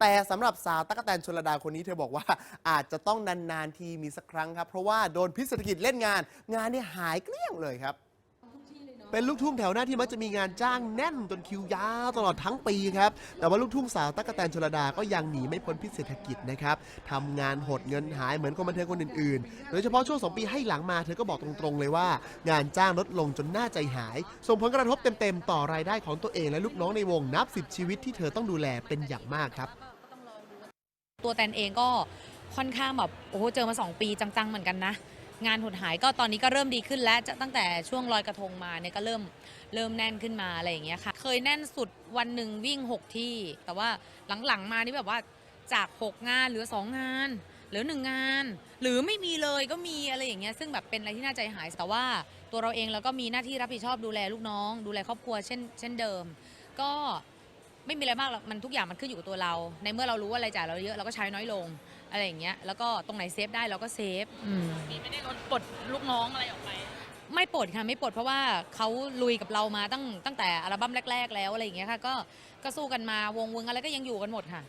แต่สำหรับสาวตั๊กแตนชลดาคนนี้เธอบอกว่า อาจจะต้องนาน ๆ ทีมีสักครั้งครับ เพราะว่าโดนพิษเศรษฐกิจเล่นงาน งานเนี่ยหายเกลี้ยงเลยครับ เป็นลูกทุ่งแถวหน้าที่มักจะมีงานจ้างแน่นจนคิวยาวตลอดทั้งปีครับ แต่ว่าลูกทุ่งสาวตั๊กแตนชลดาก็ยังหนีไม่พ้นพิษเศรษฐกิจนะครับทำงานหดเงินหายเหมือนคนบันเทิงคนอื่นๆ โดยเฉพาะช่วง 2 ปีให้หลังมาเธอก็บอกตรงๆเลยว่า งานจ้างลดลงจนน่าใจหาย ส่งผลกระทบเต็มๆ ต่อรายได้ของตัวเองและลูกน้องในวงนับสิบชีวิตที่เธอต้องดูแลเป็นอย่างมากครับ ตัวแตนเองก็ค่อนข้างแบบโอ้โหเจอมา 2 ปีจังๆเหมือนกันนะ งานหดหายก็ตอนนี้ก็เริ่มดีขึ้นแล้วจะตั้งแต่ช่วงลอยกระทงมาเนี่ยก็เริ่มเริ่มแน่นขึ้นมาอะไรอย่างเงี้ยค่ะ เคยแน่นสุดวันหนึ่งวิ่ง 6 ที่ แต่ว่าหลังๆมานี่แบบว่าจาก 6 งานเหลือ 2 งานเหลือ1งงาน หรือไม่มีเลยก็มีอะไรอย่างเงี้ยซึ่งแบบเป็นอะไรที่น่าใจหายแต่ว่าตัวเราเองเราก็มีหน้าที่รับผิดชอบดูแลลูกน้อง ดูแลครอบครัวเช่นเช่นเดิม ก็ไม่มีอะไรมากหรอกมันทุกอย่างมันขึ้นอยู่กับตัวเรา ในเมื่อเรารู้ว่าอะไรายจ่ายเราเยอะเราก็ใช้น้อยลง อะไรอย่างเงี้ยแล้วก็ตรงไหนเซฟได้เราก็เซฟอืม มีไม่ได้ลดปลดลูกน้องอะไรออกไป ไม่ปลดค่ะไม่ปลดเพราะว่าเขาลุยกับเรามาตั้งตั้งแต่อัลบั้มแรก ๆ แล้วอะไรอย่างเงี้ยค่ะก็ก็สู้กันมาวงวงอะไรก็ยังอยู่กันหมดค่ะ